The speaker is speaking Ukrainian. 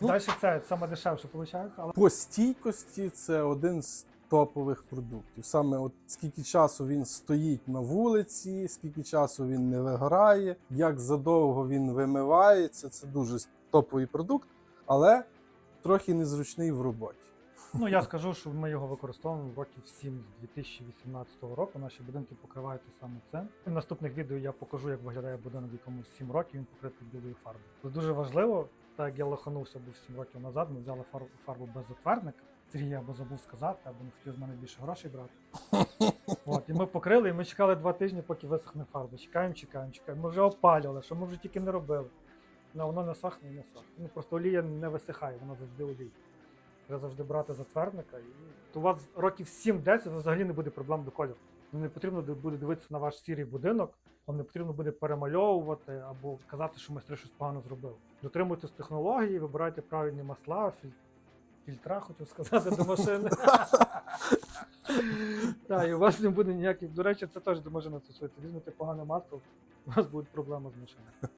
Ну. Далі це саме дешевше виходить, але По стійкості це один з топових продуктів. Саме от скільки часу він стоїть на вулиці, скільки часу він не вигорає, як задовго він вимивається. Це дуже топовий продукт, але трохи незручний в роботі. Ну я скажу, що ми його використовуємо років 7 з 2018 року. Наші будинки покриваються саме цим. В наступних відео я покажу, як виглядає будинок, якому 7 років він покритий білою фарбою. Це дуже важливо. Так як я лоханувся був 7 років назад, ми взяли фарбу, фарбу без затвердника. Сергій або забув сказати, або не хотів з мене більше грошей брати. От, і ми покрили, і ми чекали два тижні, поки висохне фарба. Чекаємо, чекаємо, чекаємо. Ми вже опалювали, що ми вже тільки не робили. Ну, воно не сохне і не сохне. Ну, просто олія не висихає, вона завжди олія. Треба завжди брати затвердника. І то у вас років 7-10 взагалі не буде проблем до кольору. Не потрібно буде дивитися на ваш сірий будинок, вам не потрібно буде перемальовувати або казати, що майстри щось погано зробили. Дотримуйтесь технології, вибирайте правильні масла, фільтра, хотів сказати, до машини. Так, і у вас не буде ніяких. До речі, це теж машини стосується. Візьмете погане масло, у вас будуть проблеми з машиною.